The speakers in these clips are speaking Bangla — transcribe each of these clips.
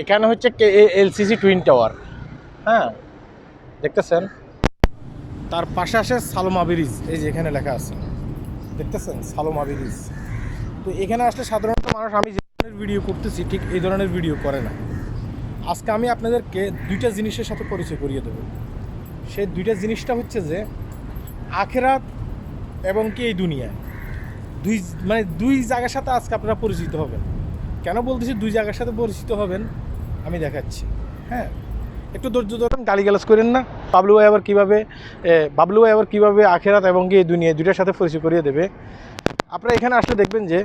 এখানে হচ্ছে এলসিসি টুইন টাওয়ার। হ্যাঁ দেখতেছেন? তার পাশে আসে সালোমা ব্রিজ, এই যে এখানে লেখা আছে। দেখতেছেন? Saloma bridge. তো এখানে আসলে সাধারণত মানুষ, আমি যে ধরনের ভিডিও করতেছি, ঠিক এই ধরনের ভিডিও করে না। আজকে আমি আপনাদেরকে দুইটা জিনিসের সাথে পরিচয় করিয়ে দেবো। সেই দুইটা জিনিসটা হচ্ছে যে, আখেরাত এবং কি এই দুনিয়া। দুই মানে দুই জায়গার সাথে আজকে আপনারা পরিচিত হবেন। কেন বলতেছি দুই জায়গার সাথে পরিচিত হবেন? আমি দেখাচ্ছি। হ্যাঁ একটু ধৈর্য ধরেন, গালিগালাজ করেন না। বাবলু ভাই আবার কীভাবে বাবলু ভাই আবার কীভাবে আখেরাত এবং এই দুনিয়া দুইটার সাথে পরিচয় করিয়ে দেবে? আপনারা এখানে আসলে দেখবেন যে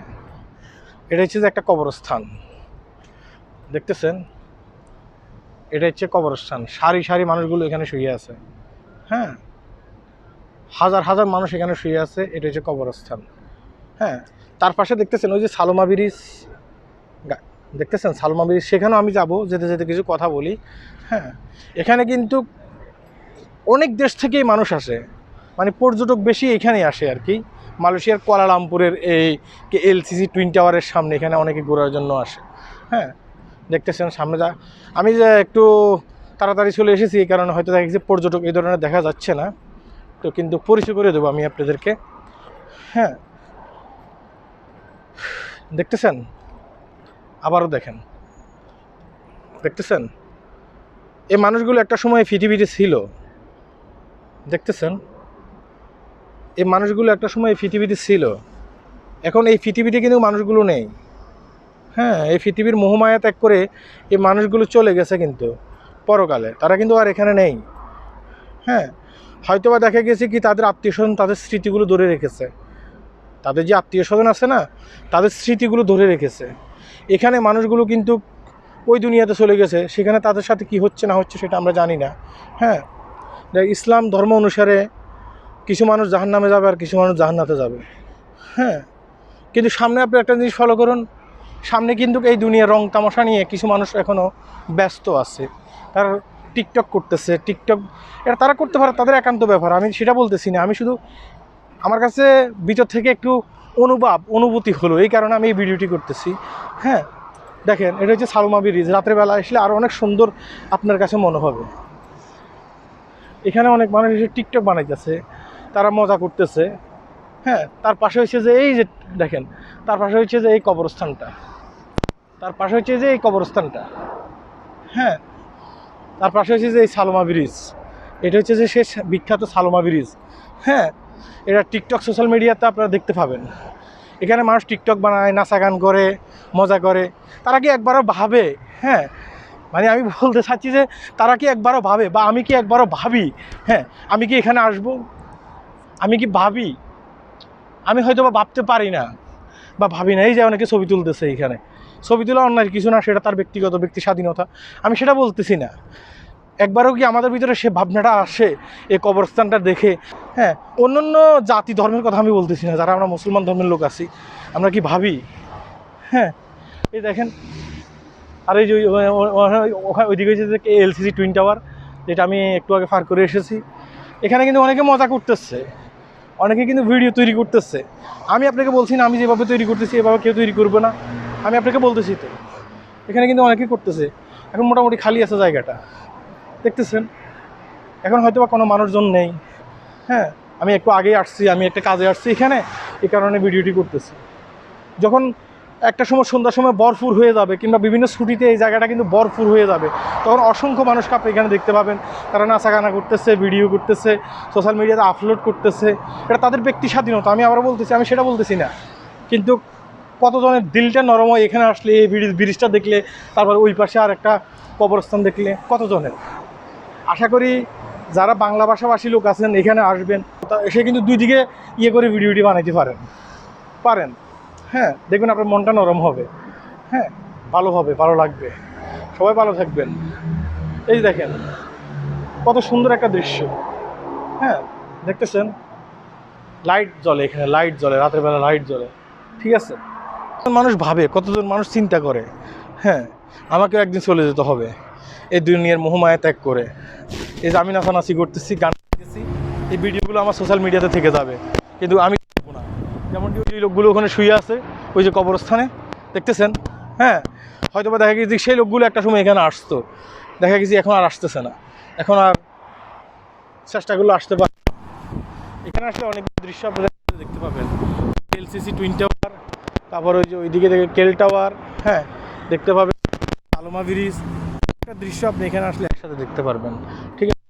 এটা হচ্ছে যে একটা কবরস্থান। দেখতেছেন? এটা হচ্ছে কবরস্থান। সারি সারি মানুষগুলো এখানে শুয়ে আছে। হ্যাঁ হাজার হাজার মানুষ এখানে শুয়ে আছে। এটা হচ্ছে কবরস্থান। হ্যাঁ তার পাশে দেখতেছেন ওই যে সালোমা ব্রিজ। দেখতেছেন, সালমা ব্রিজ সেখানেও আমি যাব, যেতে যেতে কিছু কথা বলি। হ্যাঁ এখানে কিন্তু অনেক দেশ থেকেই মানুষ আসে। মানে পর্যটক বেশি এখানেই আসে আর কি। মালয়েশিয়ার কুয়ালালামপুরের এই এলসিসি টুইন টাওয়ারের সামনে এখানে অনেকে ঘোরার জন্য আসে। হ্যাঁ দেখতেছেন, সামনে যা, আমি যে একটু তাড়াতাড়ি চলে এসেছি, এই কারণে হয়তো দেখা পর্যটক এই ধরনের দেখা যাচ্ছে না। তো কিন্তু পরিচয় করে দেবো আমি আপনাদেরকে। হ্যাঁ দেখতেছেন আবারও দেখেন। দেখতেছেন? এই মানুষগুলো একটা সময় পৃথিবীতে ছিল। দেখতেছেন? এই মানুষগুলো একটা সময় পৃথিবীতে ছিল। এখন এই পৃথিবীতে কিন্তু মানুষগুলো নেই। হ্যাঁ এই পৃথিবীর মোহমায়া ত্যাগ করে এই মানুষগুলো চলে গেছে কিন্তু পরকালে। তারা কিন্তু আর এখানে নেই। হ্যাঁ হয়তোবা দেখা গেছে কি তাদের আত্মীয় স্বজন তাদের স্মৃতিগুলো ধরে রেখেছে। তাদের যে আত্মীয় স্বজন আছে না, তাদের স্মৃতিগুলো ধরে রেখেছে। এখানে মানুষগুলো কিন্তু ওই দুনিয়াতে চলে গেছে, সেখানে তাদের সাথে কি হচ্ছে না হচ্ছে সেটা আমরা জানি না। হ্যাঁ ইসলাম ধর্ম অনুসারে কিছু মানুষ জাহান নামে যাবে আর কিছু মানুষ জাহান্নাতে যাবে। হ্যাঁ কিন্তু সামনে আপনি একটা জিনিস ফলো করুন, সামনে কিন্তু এই দুনিয়ার রং তামাশা নিয়ে কিছু মানুষ এখনও ব্যস্ত আছে। তারা টিকটক করতেছে টিকটক এটা তারা করতে পারে, তাদের একান্ত ব্যাপার, আমি সেটা বলতেছি না, আমি শুধু আমার কাছে ভিতর থেকে একটু অনুভব, অনুভূতি হলো, এই কারণে আমি এই ভিডিওটি করতেছি। হ্যাঁ দেখেন, এটা হচ্ছে সালমা ব্রিজ। রাতের বেলা আসলে আরও অনেক সুন্দর আপনার কাছে মনে হবে। এখানে অনেক মানুষ এসে টিকটক বানাইতেছে, তারা মজা করতেছে। হ্যাঁ তার পাশে হচ্ছে যে এই যে, দেখেন, তার পাশে হচ্ছে যে এই কবরস্থানটা। তার পাশে হচ্ছে যে এই কবরস্থানটা। হ্যাঁ তার পাশে হচ্ছে যে এই সালমা ব্রিজ। এটা হচ্ছে যে সে বিখ্যাত সালমা ব্রিজ। হ্যাঁ এটা টিকটক সোশ্যাল মিডিয়াতে আপনারা দেখতে পাবেন। এখানে মানুষ টিকটক বানায়, নাচা গান করে, মজা করে। তারা কি একবারও ভাবে? হ্যাঁ। মানে আমি বলতে চাচ্ছি যে, তারা কি একবারও ভাবে? বা আমি কি একবারও ভাবি? হ্যাঁ। আমি কি এখানে আসব? আমি কি ভাবি? আমি হয়তো বা ভাবতে পারি না। বা ভাবি না। এই যে অনেকে ছবি তুলতেছে এখানে। ছবি তোলা অন্যায়, কিছু না, সেটা তার ব্যক্তিগত, ব্যক্তি স্বাধীনতা। আমি সেটা বলতেছি না। একবারও কি আমাদের ভিতরে সে ভাবনাটা আসে এই কবরস্থানটা দেখে? হ্যাঁ অন্যান্য জাতি ধর্মের কথা আমি বলতেছি না, যারা আমরা মুসলমান ধর্মের লোক আছি, আমরা কি ভাবি? হ্যাঁ এই দেখেন, আর এই যে ওখানে ওইদিকে যে এলসিসি টুইন টাওয়ার, যেটা আমি একটু আগে ফার করে এসেছি, এখানে কিন্তু অনেকে মজা করতেছে, অনেকে কিন্তু ভিডিও তৈরি করতেছে। আমি আপনাকে বলছি না, আমি যেভাবে তৈরি করতেছি, এভাবে কেউ তৈরি করবে না। আমি আপনাকে বলতেছি তো, এখানে কিন্তু অনেকে করতেছে, এখন মোটামুটি খালি আছে জায়গাটা। দেখতেছেন। এখন হয়তো বা কোনো মানুষজন নেই। হ্যাঁ আমি একটু আগেই আসছি, আমি একটা কাজে আসছি এখানে, এই কারণে ভিডিওটি করতেছি। যখন একটা সময় সন্ধ্যার সময় বরফুর হয়ে যাবে কিংবা বিভিন্ন ছুটিতে এই জায়গাটা কিন্তু বরফুর হয়ে যাবে, তখন অসংখ্য মানুষকে আপনি এখানে দেখতে পাবেন। তারা নাচা গানা করতেছে, ভিডিও করতেছে, সোশ্যাল মিডিয়াতে আপলোড করতেছে। এটা তাদের ব্যক্তি স্বাধীনতা আমি আবার বলতেছি, আমি সেটা বলতেছি না। কিন্তু কতজনের দিলটা নরম হয় এখানে আসলে এই ব্রিজ ব্রিজটা দেখলে, তারপর ওই পাশে আর একটা কবরস্থান দেখলে, কতজনের? আশা করি যারা বাংলা ভাষাভাষী লোক আছেন, এখানে আসবেন। এসে কিন্তু দুই দিকে ইয়ে করে ভিডিওটি বানাইতে পারেন। পারেন। হ্যাঁ দেখবেন আপনার মনটা নরম হবে। হ্যাঁ ভালো হবে, ভালো লাগবে। সবাই ভালো থাকবেন। এই দেখেন, কত সুন্দর একটা দৃশ্য। হ্যাঁ দেখতেছেন? লাইট জ্বলে এখানে, লাইট জ্বলে, রাতের বেলা লাইট জ্বলে। ঠিক আছে? মানুষ ভাবে, কতজন মানুষ চিন্তা করে? হ্যাঁ আমাকেও একদিন চলে যেতে হবে। এই দুনিয়ার মোহমায়া ত্যাগ করে। এই যে আমি নাচানাচি করতেছি, গান গাইতেছি, এই ভিডিওগুলো আমার সোশ্যাল মিডিয়াতে থেকে যাবে। কিন্তু আমি করব না। যেমনটি ওই লোকগুলো ওখানে শুয়ে আছে, ওই যে কবরস্থানে, দেখতেছেন? হ্যাঁ হয়তো বা দেখা গেছে সেই লোকগুলো একটা সময় এখানে আসতো। দেখা গেছে এখন আর আসতেছে না। এখন আর চেষ্টাগুলো আসতে পারে। এখানে আসলে অনেক দৃশ্য আপনারা দেখতে পাবেন। এলসিসি টুইন টাওয়ার তারপর ওই যে ওইদিকে থেকে কেল টাওয়ার হ্যাঁ দেখতে পাবেন। আলোমা ব্রিজ একটা দৃশ্য আপনি এখানে আসলে একসাথে দেখতে পারবেন। ঠিক আছে?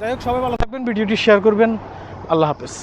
যাই হোক, সবাই ভালো থাকবেন, ভিডিওটি শেয়ার করবেন। আল্লাহ হাফেজ।